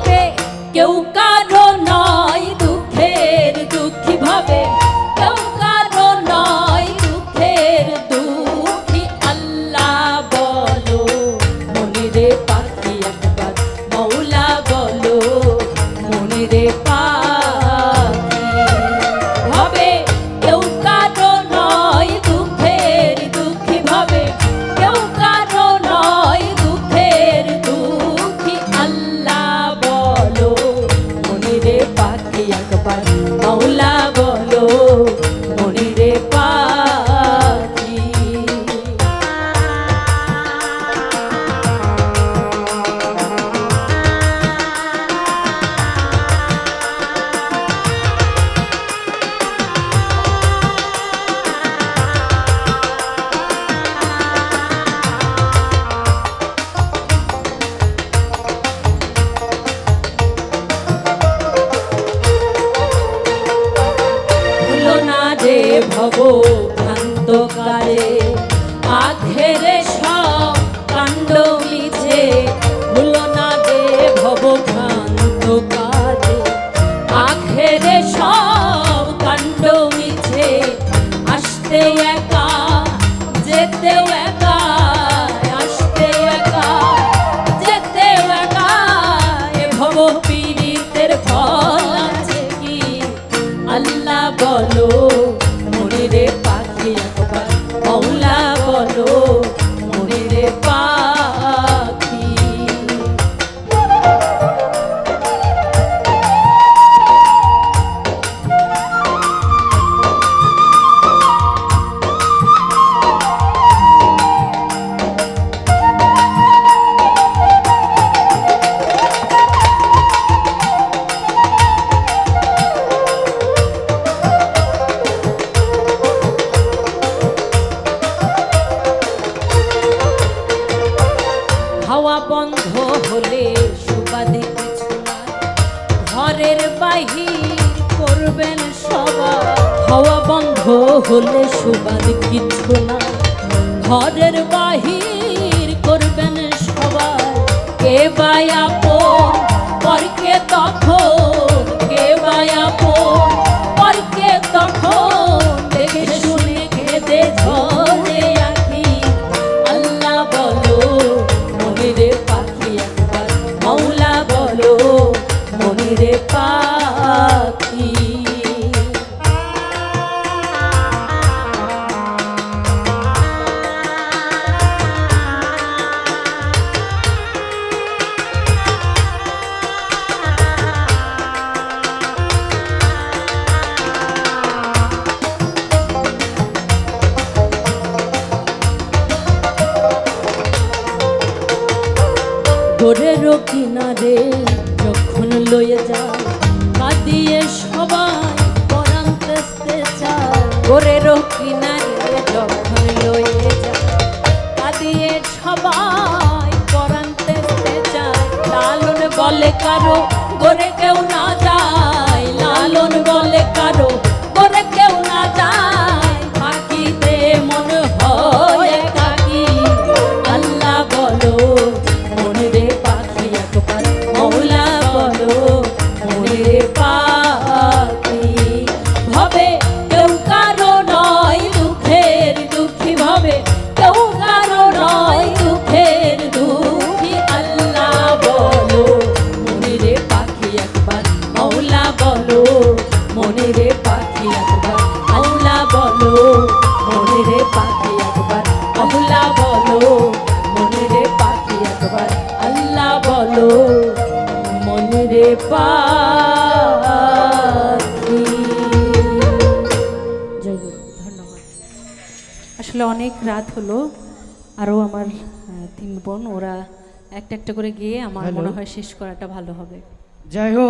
ভবে, কেউ কারও নয় দুঃখের দুঃখী ভাবে। কেউ কারও নয় দুঃখের দুঃখী, আল্লাহ বলো, মনিরে পাখি একবার, মৌলা বলো, মনিরে পাখি একবার ভব ভ্রান্ত কালে সব কাণ্ড মিছে যে ভব ভ্রান্ত কালে আখেরে সব কাণ্ড মিছে, আসতে একা, যেতেও একা, আসতে একা, যেতেও একা, এ ভব ফল আছে আল্লাহ বলো। বলো। হলে সুবাদ কিছু না। ঘরের বাহির করবেন সবার কে বায়া পর পরকে তখন। কে বায়া পর পরকে তখন। কিনারে যখন লয়ে যায় কাঁদিয়ে সবাই পরাণ তেসতে চায় ভোরের কিনারে যখন লয়ে যায় কাঁদিয়ে সবাই পরাণ তেসতে চায় লালন বলে কারও ধন্যবাদ। আসলে অনেক রাত হলো আরও আমার তিন বোন ওরা একটা একটা করে গিয়ে আমার মনে হয় শেষ করাটা ভালো হবে। যাই হোক।